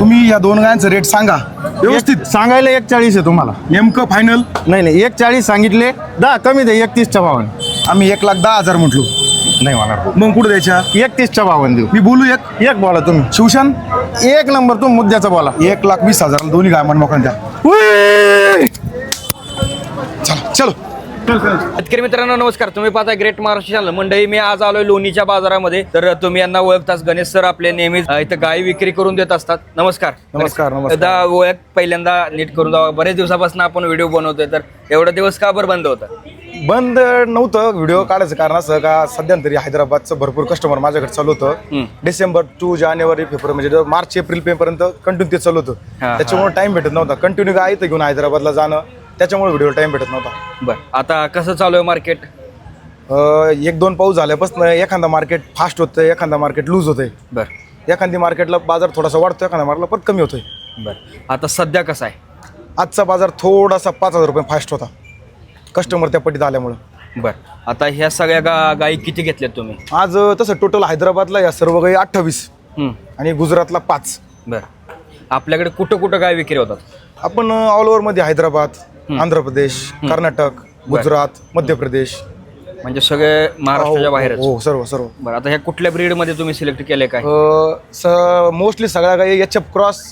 तुम्ही या दोन गायांचं रेट सांगा. व्यवस्थित. सांगायला एक चाळीस आहे तुम्हाला. नेमकं फायनल नाही नाही एक चाळीस सांगितले. दहा कमी दे एकतीसच्या भावाने आम्ही एक लाख दहा हजार म्हटलो. नाही होणार मग कुठं द्यायच्या? एकतीसच्या भावाने देऊ. मी बोलू एक? एक बोला तुम्ही. शिवशान एक नंबर तुम्ही मुद्द्याचा बोला. एक लाख वीस हजार दोन्ही गाय उई! चला चलो. शेतकरी मित्रांनो नमस्कार. तुम्ही पाहता ग्रेट महाराष्ट्र चॅनल मंडळी मी आज आलोय लोणीच्या बाजारामध्ये. तर तुम्ही यांना ओळखताच गणेश सर आपले नेहमीच इथं गाय विक्री करून देत असतात. नमस्कार. नमस्कार, नमस्कार. एकदा ओळख पहिल्यांदा नीट करून जावा. बरेच दिवसापासून आपण व्हिडिओ बनवतोय तर एवढा दिवस का बरं बंद होता? बंद नव्हतं. व्हिडिओ काढायचं कारण असं का सध्या तरी हैदराबादचं भरपूर कस्टमर माझ्याकडे चालू होतं. डिसेंबर टू जानेवारी फेब्रुवारी म्हणजे मार्च एप्रिल मे पर्यंत कंटिन्यू ते चालू होतं. त्याच्यामुळे टाइम भेटत नव्हता. कंटिन्यू काय इथं घेऊन हैदराबादला जाणं त्याच्यामुळे व्हिडिओ टाइम भेटत नव्हता. बर आता कसं चालू आहे मार्केट अं, एक दोन पाऊस झाल्यापासून एखादा मार्केट फास्ट होतं एखादा मार्केट लूज होतंय. बर. एखादी मार्केटला बाजार थोडासा वाढतो एखाद्या मार्केटला पण कमी होतोय. बर. आता सध्या कसं आहे? आजचा बाजार थोडासा पाच हजार रुपये फास्ट होता. कस्टमर त्या पटीत आल्यामुळं. बर. आता ह्या सगळ्या गा गायी किती घेतल्यात तुम्ही? आज अं, तसं टोटल हैदराबादला या सर्व काही अठ्ठावीस. आणि गुजरातला पाच. बर. आपल्याकडे कुठं कुठं गाय विक्री होतात? आपण ऑल ओव्हरमध्ये हैदराबाद आंध्र प्रदेश कर्नाटक गुजरात मध्य प्रदेश म्हणजे सगळे महाराष्ट्राच्या बाहेरच. हो सर्व सर्व. बरं आता ह्या कुठल्या ब्रीडमध्ये तुम्ही सिलेक्ट केले काय? मोस्टली सगळ्या काही एच एफ क्रॉस.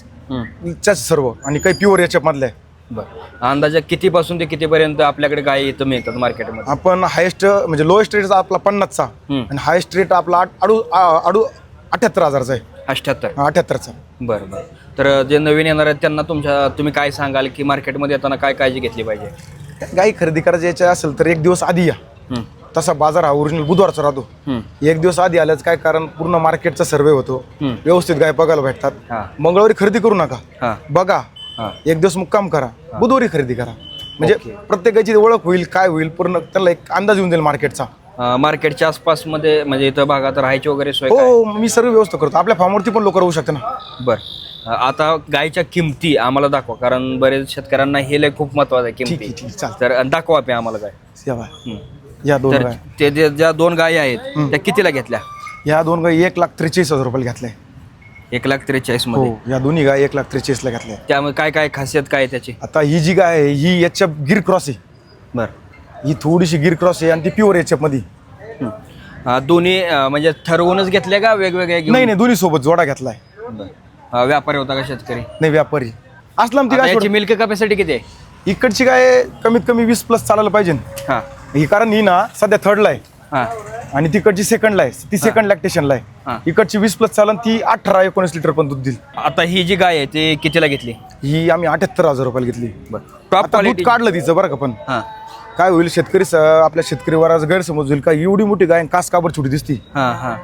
च्याच सर्व. आणि काही प्युअर एच एफ मधल्या. आहे. बरं. अंदाजे कितीपासून ते कितीपर्यंत आपल्याकडे गाय इथं मिळतात मार्केटमध्ये आपण हायेस्ट म्हणजे लोएस्ट रेट आपला पन्नासचा. आणि हायेस्ट रेट आपला आठ- अडू आ- अडू अठ्याहत्तर हजारचा आहे. अठ्याहत्तर. अठ्याहत्तरचा. बरं बरं. तर जे नवीन येणार आहेत त्यांना तुमच्या तुम्ही काय सांगाल की मार्केटमध्ये येताना काय काळजी घेतली पाहिजे? गाई खरेदी करायची याच्या असेल तर एक दिवस आधी या. तसा बाजार हा ओरिजिनल बुधवारचा राहतो. एक दिवस आधी आल्याच काय कारण? पूर्ण मार्केटचा सर्वे होतो. व्यवस्थित गाय बघायला भेटतात. हां. मंगळवारी खरेदी करू नका. हां. बघा. हां. एक दिवस मुक्काम करा. बुधवारी खरेदी करा. म्हणजे प्रत्येकाची ओळख होईल काय होईल पूर्ण त्याला एक अंदाज येऊन जाईल मार्केटचा. मार्केटच्या आसपासमध्ये म्हणजे इथं भागात राहायची वगैरे सोय हो? हो, मी सर्व व्यवस्था करतो. आपल्या फार्मवरती पण लोक राहू शकते ना. बरं. आता गायच्या किमती आम्हाला दाखवा कारण बरेच शेतकऱ्यांना हे लय खूप महत्वाचं आहे ठीक आहे किमती ठीक चालतं तर दाखवा पे आम्हाला काय या बाय. हम्म. या दोन तर गाय. ते जे- ज्या दोन गायी आहेत त्या कितीला घेतल्या? या दोन गाय एक लाख त्रेचाळीस हजार रुपये घेतले एक लाख त्रेचाळीस हो मध्ये या दोन्ही गाय एक लाख त्रेचाळीस ला घेतल्या. त्यामुळे काय काय खासियत काय आहे त्याची? आता ही जी गाय आहे ही याच्या गिर क्रॉस आहे. बर. ही थोडीशी गिर क्रॉस आहे आणि ती प्युअर एच मध्ये. दोन्ही अं, म्हणजे ठरवूनच घेतले का वेगवेगळे घेऊन? नाही नाही दोन्ही सोबत जोडा घेतलाय. बरं. अं, व्यापारी होता का शेतकरी? नाही व्यापारी. असला ती आता याची. मिल्क कॅपॅसिटी किती आहे? इकडची गाय कमीत कमी वीस प्लस चालायला पाहिजे. हा. ही कारण ही ना सध्या थर्डला आहे. हा. आणि तिकडची सेकंडला आहे. ती सेकंड लॅक्टेशनला हा. आहे. इकडची वीस प्लस चालन ती अठरा एकोणीस लिटर पण दूध देईल. आता ही जी गाय आहे ती कितीला घेतली? ही आम्ही अठ्याहत्तर हजार रुपयाला घेतली. आता दूध काढलं तिचं बरं का पण. हा. काय होईल शेतकरी स- आपल्या शेतकरीवर आज गैरसमज होईल का? एवढी मोठी गाय कास काबर छोटी दिसती. हा हा.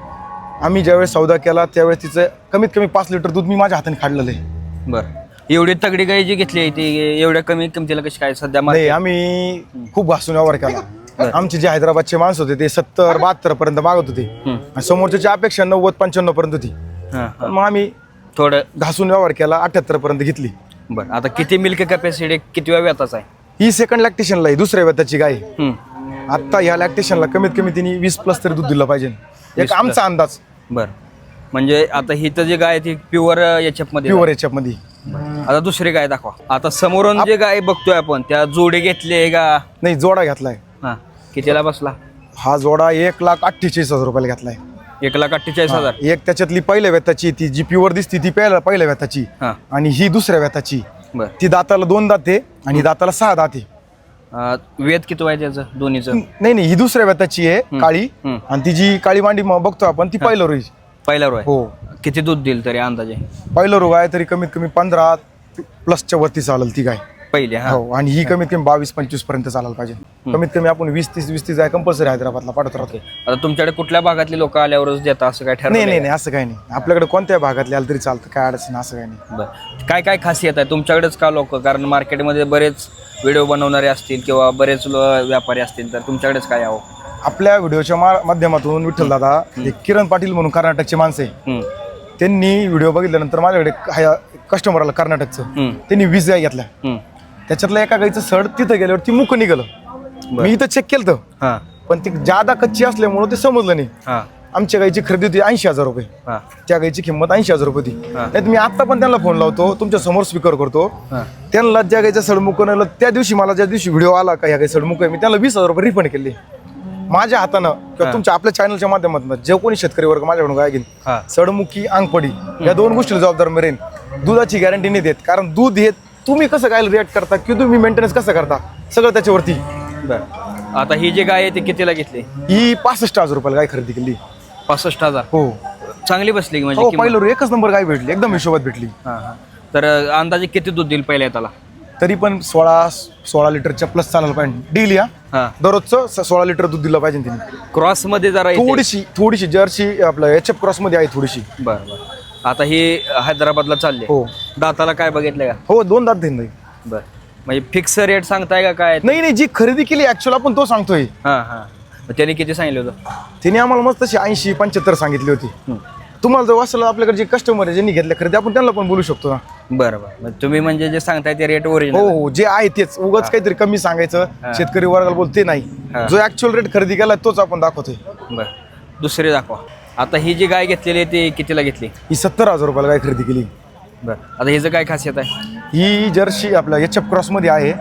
आम्ही ज्यावेळेस सौदा केला त्यावेळेस तिचं कमीत कमी पाच लिटर दूध मी माझ्या हाताने काढलेलं आहे. बर. एवढी तगडी गाय जी घेतली आहे ती एवढ्या कमी किमतीला कशी काय सध्या नाही? आम्ही खूप घासून व्यवहार केला. आमचे जे हैदराबादचे माणसं होते ते सत्तर बहात्तर पर्यंत मागत होते. हम्म. आणि समोरच्याची अपेक्षा नव्वद पंच्याण्णव पर्यंत होती. हा पण मग आम्ही थोडं घासून व्यवहार केला अठ्याहत्तर पर्यंत घेतली. बर. आता किती मिल्क कॅपॅसिटी किती व्यताचा आहे? ही सेकंड लॅक्टेशनला आहे दुसऱ्या व्यताची गाय. आहे. हम्म. आता ह्या लॅक्टेशनला कमीत कमी तिने वीस प्लस तरी दूध दिलं पाहिजे. एक आमचा अंदाज. बर. म्हणजे आता ही तर जी गाय ती प्युअर याच्यात मध्ये प्युअर याच्या मध्ये आता दुसरी गाय दाखवा. आता समोरून जे गाय बघतोय आपण त्या जोडे घेतले का? नाही जोडा घेतलाय. हा. कितीला बसला? हा जोडा एक लाख अठ्ठेचाळीस हजार रुपयाला घेतलाय. एक लाख अठ्ठेचाळीस हजार. एक त्याच्यातली पहिल्या व्यताची ती जी प्युअर दिसती ती पहिल्या पहिल्या व्यताची आणि ही दुसऱ्या व्यताची बर. ती दाताला दोन दाते आणि दाताला सहा दाते अं, वेद किती आहे त्याचं दोन्हीचं? नाही नाही ही दुसऱ्या व्यताची आहे काळी. हम्म. आणि ती जी काळी मांडी म- बघतो आपण ती पहिलं रोई पहिला रो आहे हो. किती दूध देईल तरी अंदाजे? पहिलं रोग आहे तरी कमीत कमी पंधरा प्लसच्या वरती चालेल ती गाय. पहिले हा. हो आणि ही कमीत कमी बावीस पंचवीसपर्यंत चालायला पाहिजे. कमीत कमी आपण वीस तीस वीस तीस आहे कंपल्सरी हैदराबादला पाठवत राहतो आता तुमच्याकडे कुठल्या भागातले लोक आल्यावरच देतात असं काय नाही नाही नाही असं काही नाही. आपल्याकडे कोणत्या भागातले आलं तरी चालतं काय अडचण असं काही नाही. बरं. काय काय खासियत आहे? तुमच्याकडेच का लोक? कारण मार्केटमध्ये बरेच व्हिडिओ बनवणारे असतील किंवा बरेच व्यापारी असतील तर तुमच्याकडेच काय यावं आपल्या व्हिडिओच्या माध्यमातून विठ्ठल दादा किरण पाटील म्हणून कर्नाटकचे माणसे त्यांनी व्हिडिओ बघितल्यानंतर माझ्याकडे कस्टमर आला कर्नाटकचं. त्यांनी वीस गाय घेतल्या. त्याच्यातलं एका गाईचं सड तिथं गेल्यावर ती मुख निघालं. मी इथं चेक केलं हा. पण ती जादा कच्ची असल्यामुळं ते समजलं नाही. हा. आमच्या गाईची खरेदी होती ऐंशी हजार रुपये. हा. त्या गाईची किंमत ऐंशी हजार रुपये होती. हा. त्यात मी आता पण त्यांना फोन लावतो तुमच्यासमोर स्पीकर करतो. हा. त्यांना ज्या गाईचं सडमुक नेलं त्या दिवशी मला ज्या दिवशी व्हिडिओ आला का ह्या गाई सडमुक आहे मी त्यांना वीस हजार रुपये रिफंड केले. माझ्या हातानं किंवा तुमच्या आपल्या चॅनलच्या माध्यमातून जे कोणी शेतकरी वर्ग माझ्याकडून गाय घेईल हा. सडमुखी अंगपडी या दोन गोष्टीला जबाबदार मी राहीन. दुधाची गॅरंटी नाही देत कारण दूध हे तुम्ही कसं काय रिॲक्ट करता? किंवा तुम्ही मेंटेनन्स कसं करता? सगळं त्याच्यावरती. बर. आता ही जी गाय आहे ती कितीला घेतली? ही पासष्ट हजार रुपयाला गाय खरेदी केली. पासष्ट हजार. हो. चांगली बसली की म्हणजे हो किंमत? पहिलं एकच नंबर गाय भेटली एकदम हिशोबात भेटली. हा, हा. तर अं, अंदाजे किती दूध देईल पहिल्या त्याला तरी पण सोळा सोळा लिटरच्या प्लस चालायला पाहिजे. डेली हा हा. दररोजचं स- सोळा लिटर दूध दिलं पाहिजे तिने क्रॉसमध्ये जरा येते. थोडीशी थोडीशी जर्सी आपलं एच एफ क्रॉसमध्ये आहे थोडीशी. बर बर. आता ही हैदराबादला चालली. हो. दाताला काय बघितलंय का? हो दोन दात देईन बर. म्हणजे फिक्स रेट सांगताय का काय? नाही नाही जी खरेदी केली ऍक्च्युअल आपण तो सांगतोय. हा हा. मग त्याने किती सांगितलं होतं? तिने आम्हाला मस्त तशी ऐंशी पंच्याहत्तर सांगितली होती. तुम्हाला जर असलं आपल्याकडे जे कस्टमर आहे ज्यांनी घेतल्या खरेदी आपण त्यांना पण बोलू शकतो ना. बरं बरं. मग तुम्ही म्हणजे जे सांगताय ते रेट हो ओरिजिनल हो जे आहे तेच. उगाच काहीतरी कमी सांगायचं. शेतकरी वर्गाला बोलते नाही. हा. जो ऍक्च्युअल रेट खरेदी केला तोच आपण दाखवतोय. बर. दुसरी दाखवा. आता ही जी गाय घेतलेली आहे ती कितीला घेतली? ही सत्तर हजार रुपयाला गाय खरेदी केली. बर. आता हिचं काय खासियत आहे? ही जर्सी आपल्या एच एफ क्रॉसमध्ये आहे.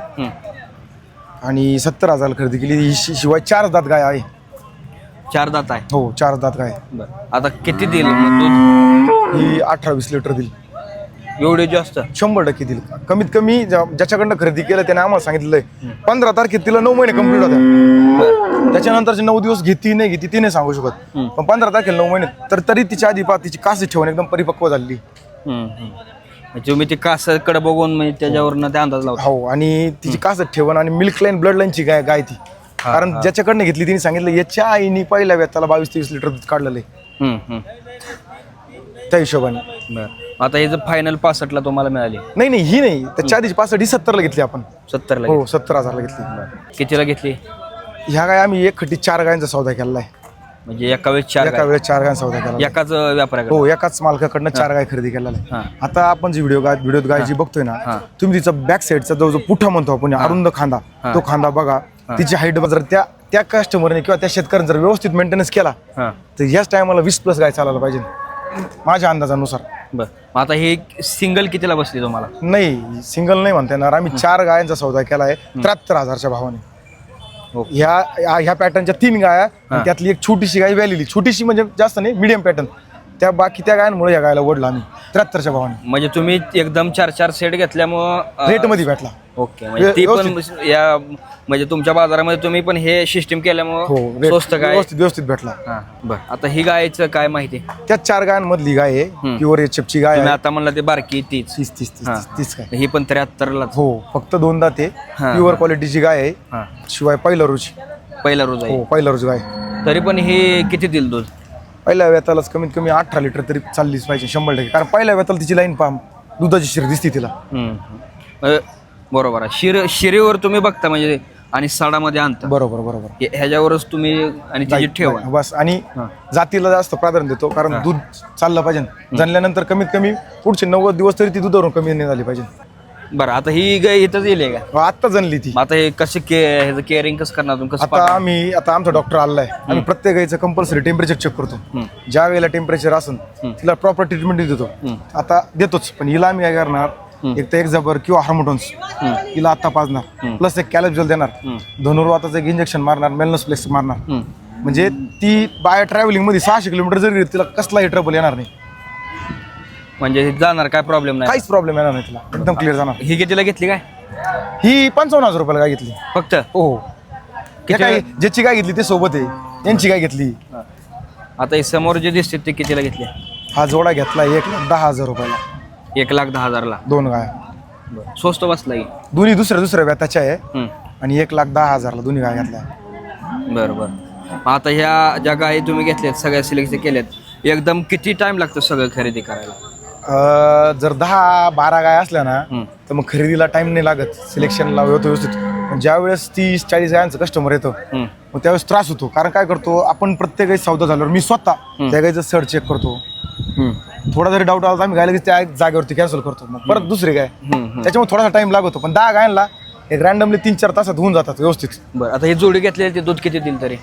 आणि सत्तर हजारला खरेदी केली. ही शि- शिवाय चार दात गाय आहे. चार दात आहे? हो चार दात गाय. बर. आता किती देईल मग दूध? ही अठरा वीस लिटर देईल. एवढे जास्त. शंभर टक्के देईल कमीत कमी ज्या- ज्याच्याकडनं खरेदी केलं त्याने आम्हाला सांगितलंय. पंधरा तारखेत तिला नऊ महिने कंप्लीट होत्या. त्याच्यानंतरचे नऊ दिवस घेती नाही घेती ती नाही सांगू शकत. हम्म. पण पंधरा तारखेला नऊ महिने तर तरी तिच्या आधी पा तिची कासी ठेवून एकदम परिपक्व झाली. हम्म, हम्म. म्हणजे तुम्ही ते कासकडे बघून म्हणजे त्याच्यावरनं ते अंदाज लावता. हो आणि तिची कासत ठेवण आणि मिल्क लाईन ब्लड लाईनची गाय गाय ती. कारण ज्याच्याकडनं घेतली तिने सांगितलं याच्या आईने पहिल्या व्यताला बावीस तेवीस लिटर दूध काढलेलं आहे. हम्म, हम्म. त्या हिशोबाने. बर. आता हिचं फायनल पासष्टला तुम्हाला मिळाली. नाही नाही ही नाही. त्याच्या आधीची पासष्ट ही सत्तरला घेतली आपण. सत्तरला हो सत्तर हजारला घेतली. कितीला घेतली? ह्या गाय आम्ही एक खट्टी चार गायांचा सौदा केलेला आहे. म्हणजे एका वेळेस चार एका गाय. वेळेस चार गाय सौदा केला एकाच व्यापाऱ्याकडे. हो एकाच मालकाकडनं चार गाय खरेदी केलेला आहे हा. आता आपण जी व्हिडिओ गाय व्हिडिओत गाय जी बघतोय ना हा. तुम्ही तिचा बॅक साईडचा जो जो पुठा म्हणतो आपण अरुंद खांदा तो खांदा बघा. तिची हाईट जर त्या त्या कस्टमरने किंवा त्या शेतकऱ्याने जर व्यवस्थित मेंटेनन्स केला हा. तर याच टायमाला वीस प्लस गाय चालायला पाहिजे. माझ्या अंदाजानुसार. बर. मग आता ही सिंगल कितीला बसली तुम्हाला? नाही सिंगल नाही म्हणता येणार. आम्ही चार गायांचा सौदा केला आहे त्र्याहत्तर हजारच्या भावाने. हो. ह्या ह्या- पॅटर्नच्या तीन गाया आणि त्यातली एक छोटीशी गाय व्यालेली छोटीशी म्हणजे जास्त नाही मिडियम पॅटर्न त्या बाकी त्या गायांमुळे या गायला ओढला आम्ही. त्र्याहत्तरच्या भावाने. म्हणजे तुम्ही एकदम चार चार सेट घेतल्यामुळं रेटमध्ये भेटला. ओके म्हणजे ती पण या म्हणजे तुमच्या बाजारामध्ये तुम्ही पण हे सिस्टीम हो केल्यामुळं rate स्वस्त काय? व्यवस्थित व्यवस्थित भेटला. हा बर. आता ही गायचं काय माहिती? त्या चार गायांमधली गाय आहे प्युअर एचएफची गाय आहे. आता म्हणला ते बारकी तीच. तीस तीस तीस हा. तीस- तीस काय. ही पण त्र्याहत्तरलाच. हो फक्त दोनदा ते हा. प्युअर क्वालिटीची गाय आहे. हा. शिवाय पहिला रोज. पहिला रोज आहे. हो पहिला रोज गाय. तरी पण हे किती दिल दूध? पहिल्या वेतालाच कमीत कमी अठरा लिटर तरी चाललीच पाहिजे शंभर टक्के. कारण पहिल्या वेताला तिची लाईन पाम दुधाची शिर दिसते तिला. अ, बरोबर आहे. शिर शिरेवर तुम्ही बघता म्हणजे आणि साडामध्ये आणता. बरोबर बरोबर. हे- ह्याच्यावरच तुम्ही आणि त्याची ठेवा बस. आणि हा. जातीला जास्त प्राधान्य देतो कारण दूध चाललं पाहिजे. जणल्यानंतर कमीत कमी पुढचे नव्वद दिवस तरी ती दुधावरून कमी नाही झाली पाहिजे. बरं आता ही गाय इथंच येईल का? आत्ता जनली ती. मग आता हे कसं के ह्याचं केअरिंग कसं करणार तुम्ही? कसं आता आम्ही आता आमचा डॉक्टर आलाय. आम्ही प्रत्येक गाईचं कंपल्सरी टेम्परेचर चेक करतो. ज्या वेळेला टेम्परेचर असेल तिला प्रॉपर ट्रीटमेंट देतो. आता देतोच पण हिला आम्ही काय करणार? एक तर एक जबर किंवा हार्मोटॉन्स हिला आता पाजणार. प्लस एक कॅलेप्जल देणार. धनुर्वाताचं एक इंजेक्शन मारणार मेलनस प्लेक्स मारणार. म्हणजे ती बाय ट्रॅव्हलिंगमध्ये सहाशे किलोमीटर जरी गेली, तिला कसलाही ट्रबल येणार नाही. म्हणजे जाणार काय प्रॉब्लेम नाही. काहीच प्रॉब्लेम येणार नाही तिला. एकदम क्लिअर जाणार. ही कितीला घेतली काय? ही पंचावन्न हजार रुपयाला काय घेतली? फक्त? हो. हो किती काय ज्याची काय घेतली ते सोबत आहे. यांची काय घेतली? आता हे समोर जे दिसते ते कितीला घेतली? हा जोडा घेतला एक लाख दहा हजार रुपयाला. एक लाख दहा हजारला. दोन गाय. स्वस्त बसला की दोन्ही दुसऱ्या दुसऱ्या व्याताच्या आहे. हम्म. आणि एक लाख दहा हजारला दोन्ही गाय घेतल्या. बरं बरं. मग आता ह्या ज्या गायी तुम्ही घेतल्यात सगळ्या सिलेक्ट केल्यात एकदम किती टाइम लागतो सगळं खरेदी करायला? अं, जर दहा बारा गाय असल्या ना. तर मग खरेदीला टाइम नाही लागत. सिलेक्शनला होतो व्यवस्थित. पण ज्या वेळेस तीस चाळीस गायांचं कस्टमर येतं. मग त्यावेळेस त्रास होतो. कारण काय करतो आपण प्रत्येक गाई सौदा झाल्यावर मी स्वतः त्या गाईचं सड चेक करतो. थोडा जरी डाऊट आला तर आम्ही गायला लगेच त्या जागेवरती कॅन्सल करतो. मग परत दुसरी गाय. त्याच्यामुळे थोडासा टाइम लागतो. पण दहा गायांना एक रॅन्डमली तीन चार तासात होऊन जातात व्यवस्थित. बरं आता ही जोडी घेतलेली ते दूध किती दिल तरी?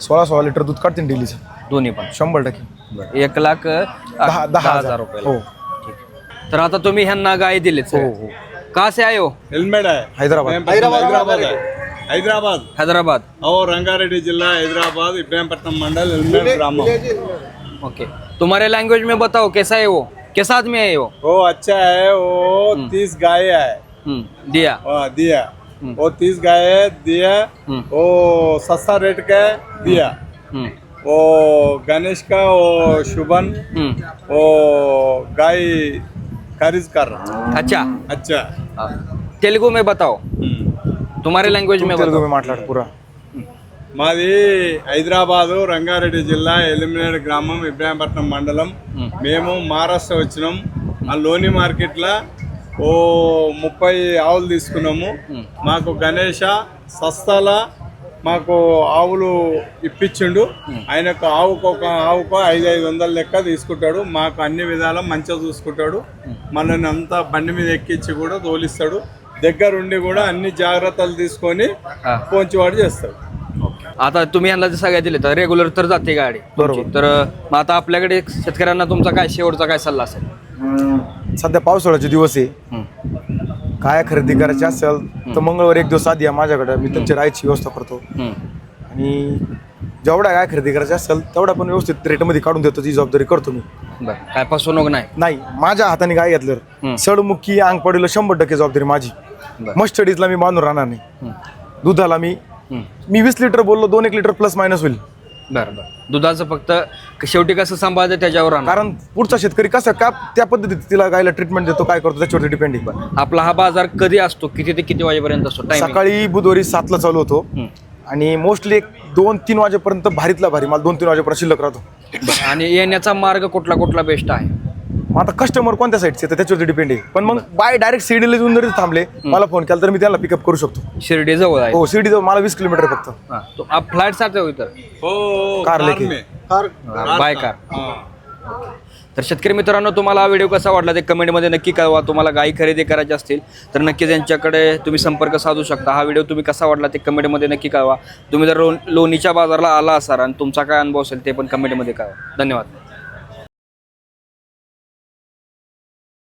सोळा सोळा लिटर दूध काढते डेलीचं. दोन्ही पण. शंभर टक्के. एक लाख अ, दहा दहा हजार. रुपये हो. तर आता तुम्ही ह्यांना गाय दिली हो, हो. कासे आयो? हेल्मेट आहे. हैदराबाद. हैदराबाद. हैदराबाद हैदराबाद. हो रंगारेड्डी जिल्हा हैदराबाद इब्रेमपटन मंडल हेल्मेट ग्राम ओके. तुम्हारे लँग्वेज में बताओ कैसा है वो? कैसा आदमी आहे वो ओ हो, अच्छा है ओ तीस गाय आहे दिया. दिया. ओ तीस गाय दिया. ओ सस्ता रेट का दिया. ओ गणेश का ओ शुभन. ओ गाय खरीद कर रहा अच्छा अच्छा हाँ। तेलुगु में बताओ हम्म। तुम्हारे लैंग्वेज में తెలుగు बताओ में మాట్లాడు పూరా మాది హైదరాబాదు రంగారెడ్డి జిల్లా ఎలిమినేట్ గ్రామం ఇబ్రాహీంపట్నం మండలం మేము మహారాష్ట్ర వచ్చినాం ఆ లోని మార్కెట్లో ఓ ముప్పై ఆవులు తీసుకున్నాము మాకు గణేష సస్తాల మాకు ఆవులు ఇప్పించిండు ఆయనకు ఆవుకు ఒక ఆవుకు ఐదు ఐదు వందల లెక్క తీసుకుంటాడు మాకు అన్ని విధాల మంచిగా చూసుకుంటాడు మనల్ని అంతా బండి మీద ఎక్కించి కూడా తోలిస్తాడు దగ్గరుండి కూడా అన్ని జాగ్రత్తలు తీసుకొని हा. पोंचवाड చేస్తాడు आता तुम्ही यांना जर सगळ्या दिले तर रेग्युलर तर जाते गाडी बरोबर. तर मग आता आपल्याकडे शेतकऱ्यांना तुमचा काय शेवटचा काय सल्ला असेल सध्या पावसाळ्याचे दिवस आहे हम्म, काय खरेदी करायची असेल तर मंगळवार एक दिवस आधी या माझ्याकडे. मी त्यांची राहायची व्यवस्था करतो. आणि जेवढा काय खरेदी करायची असेल तेवढा पण व्यवस्थित रेटमध्ये काढून देतो ती जबाबदारी करतो मी. बरं. काय फसवणूक नाही? नाही. माझ्या हाताने काय. घेतलं सडमुखी अंग पडेल शंभर टक्के जबाबदारी माझी. मस्टडीजला मी बांधून राहणार नाही. दुधाला मी. मी वीस लिटर बोललो दोन एक लिटर प्लस मायनस होईल. बरं बरं. दुधाचं फक्त शेवटी कसं सांभाळतं त्याच्यावर राहणार कारण पुढचा शेतकरी कसं का त्या पद्धतीत तिला गायला ट्रीटमेंट देतो काय करतो त्याच्यावरती डिपेंड आहे आपला हा बाजार कधी असतो? किती ते किती वाजेपर्यंत असतो? टाइम सकाळी बुधवारी सातला चालू होतो. आणि मोस्टली एक दोन तीन वाजेपर्यंत भारीतला भारी मला दोन तीन वाजेपर्यंत शिल्लक राहतो. आणि येण्याचा मार्ग कुठला कुठला बेस्ट आहे? मग आता कस्टमर कोणत्या साईडचे तर त्याच्यावरती डिपेंड आहे. पण मग बाय डायरेक्ट सीडीला येऊन जरी थांबले मला फोन केला तर मी त्याला पिकअप करू शकतो. शिर्डी जवळ आहे. हो सीडी मला वीस किलोमीटर फक्त. हा, तो आप फ्लाईट साथ हो इतर हो कार लेके. में बाय कार. हाँ. तर शेतकरी मित्रांनो तुम्हाला हा व्हिडिओ कसा वाटला ते कमेंटमध्ये नक्की कळवा. तुम्हाला गाई खरेदी करायची असतील तर नक्कीच यांच्याकडे तुम्ही संपर्क साधू शकता. हा व्हिडिओ तुम्ही कसा वाटला ते कमेंटमध्ये नक्की कळवा. तुम्ही जर लो लोणीच्या बाजारला आला असाल आणि तुमचा काय अनुभव असेल ते पण कमेंटमध्ये कळवा. धन्यवाद.